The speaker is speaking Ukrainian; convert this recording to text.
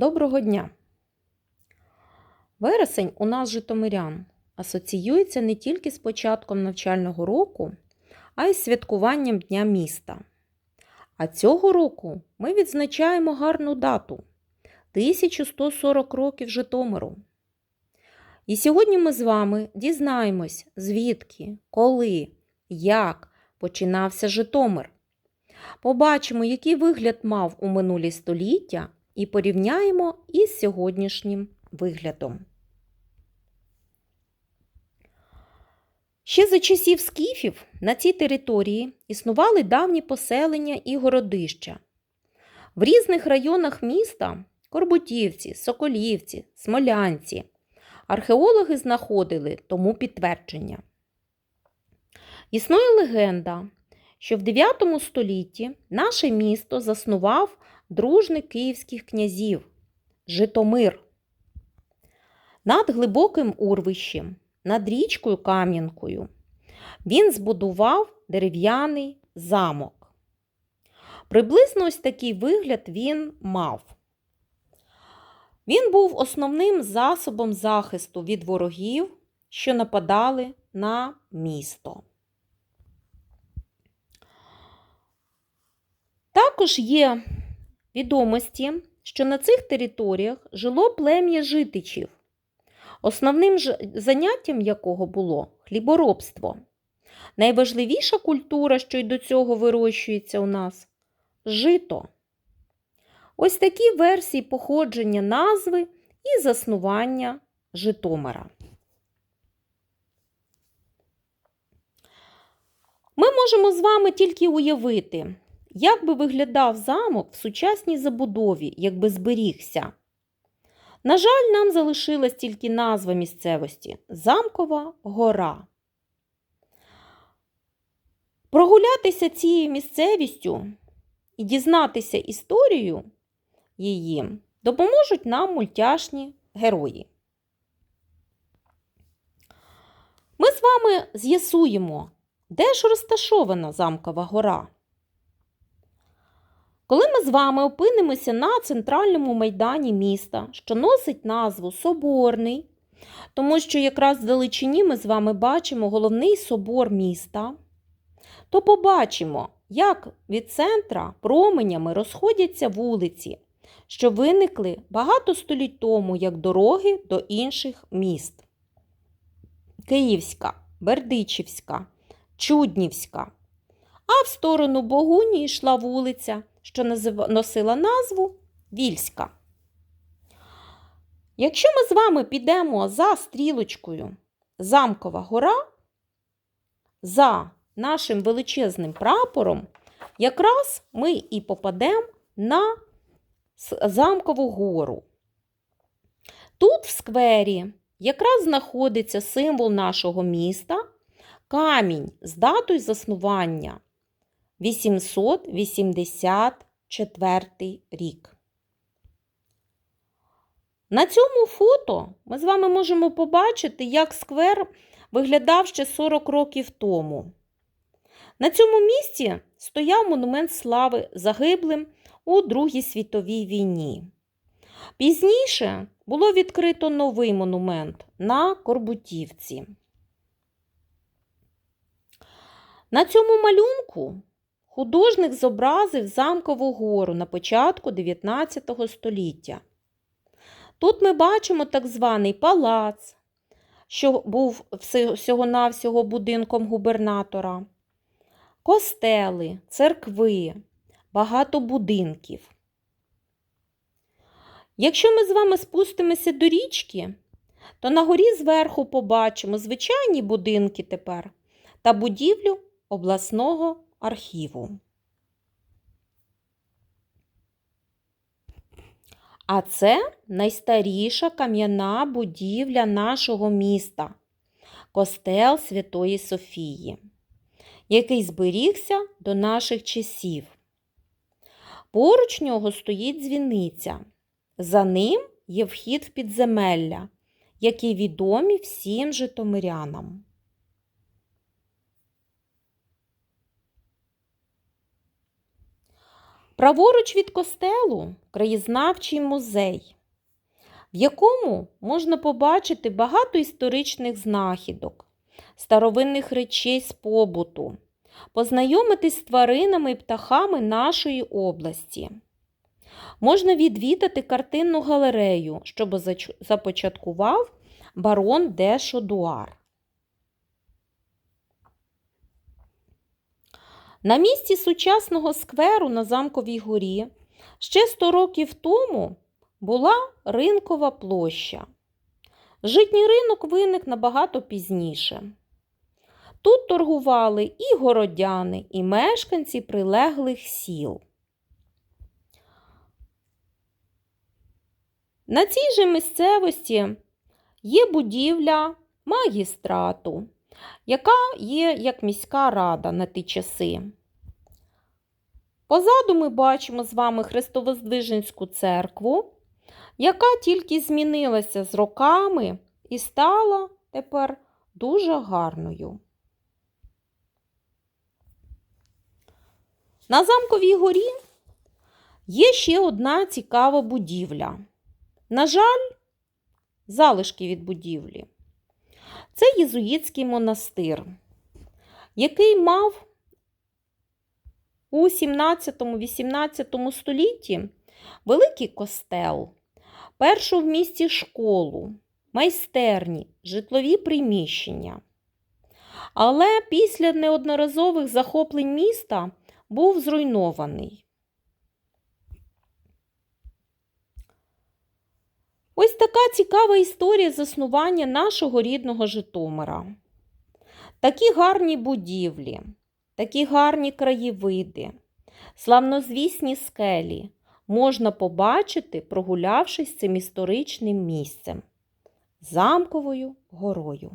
Доброго дня! Вересень у нас житомирян асоціюється не тільки з початком навчального року, а й з святкуванням Дня міста. А цього року ми відзначаємо гарну дату 1140 років Житомиру. І сьогодні ми з вами дізнаємось, звідки, коли, як починався Житомир. Побачимо, який вигляд мав у минулі століття, і порівняємо із сьогоднішнім виглядом. Ще за часів скіфів на цій території існували давні поселення і городища. В різних районах міста Корбутівці, Соколівці, Смолянці. Археологи знаходили тому підтвердження. Існує легенда, що в 9 столітті наше місто заснував дружник київських князів Житомир. Над глибоким урвищем, над річкою Кам'янкою, він збудував дерев'яний замок. Приблизно ось такий вигляд він мав. Він був основним засобом захисту від ворогів, що нападали на місто. Також є відомості, що на цих територіях жило плем'я житичів, основним заняттям якого було хліборобство. Найважливіша культура, що й до цього вирощується у нас жито. Ось такі версії походження назви і заснування Житомира. Ми можемо з вами тільки уявити, як би виглядав замок в сучасній забудові, якби зберігся? На жаль, нам залишилась тільки назва місцевості Замкова гора. Прогулятися цією місцевістю і дізнатися історію її допоможуть нам мультяшні герої. Ми з вами з'ясуємо, де ж розташована Замкова гора. Коли ми з вами опинимося на центральному майдані міста, що носить назву Соборний, тому що якраз в далечині ми з вами бачимо головний собор міста, то побачимо, як від центра променями розходяться вулиці, що виникли багато століть тому як дороги до інших міст. Київська, Бердичівська, Чуднівська. А в сторону Богуні йшла вулиця що носила назву Вільська. Якщо ми з вами підемо за стрілочкою Замкова гора, за нашим величезним прапором, якраз ми і попадемо на Замкову гору. Тут в сквері якраз знаходиться символ нашого міста, камінь з датою заснування 884 рік. На цьому фото ми з вами можемо побачити, як сквер виглядав ще 40 років тому. На цьому місці стояв монумент слави загиблим у Другій світовій війні. Пізніше було відкрито новий монумент на Корбутівці. На цьому малюнку Художник зобразив замкову гору на початку 19 століття. Тут ми бачимо так званий палац, що був всього-навсього будинком губернатора, костели, церкви, багато будинків. Якщо ми з вами спустимося до річки, то на горі зверху побачимо звичайні будинки тепер та будівлю обласного архіву. А це найстаріша кам'яна будівля нашого міста костел Святої Софії, який зберігся до наших часів. Поруч нього стоїть дзвіниця. За ним є вхід в підземелля, які відомі всім житомирянам. Праворуч від костелу краєзнавчий музей, в якому можна побачити багато історичних знахідок, старовинних речей з побуту, познайомитись з тваринами і птахами нашої області. Можна відвідати картинну галерею, що започаткував барон де Шодуар. На місці сучасного скверу на Замковій горі ще 100 років тому була ринкова площа. Житній ринок виник набагато пізніше. Тут торгували і городяни, і мешканці прилеглих сіл. На цій же місцевості є будівля магістрату, яка є як міська рада на ті часи. Позаду ми бачимо з вами Христовоздвиженську церкву, яка тільки змінилася з роками і стала тепер дуже гарною. На замковій горі є ще одна цікава будівля. На жаль, залишки від будівлі. Це єзуїтський монастир, який мав у 17-18 столітті великий костел, першу в місті школу, майстерні, житлові приміщення. Але після неодноразових захоплень міста був зруйнований. Ось така цікава історія заснування нашого рідного Житомира. Такі гарні будівлі, такі гарні краєвиди, славнозвісні скелі можна побачити, прогулявшись цим історичним місцем, замковою горою.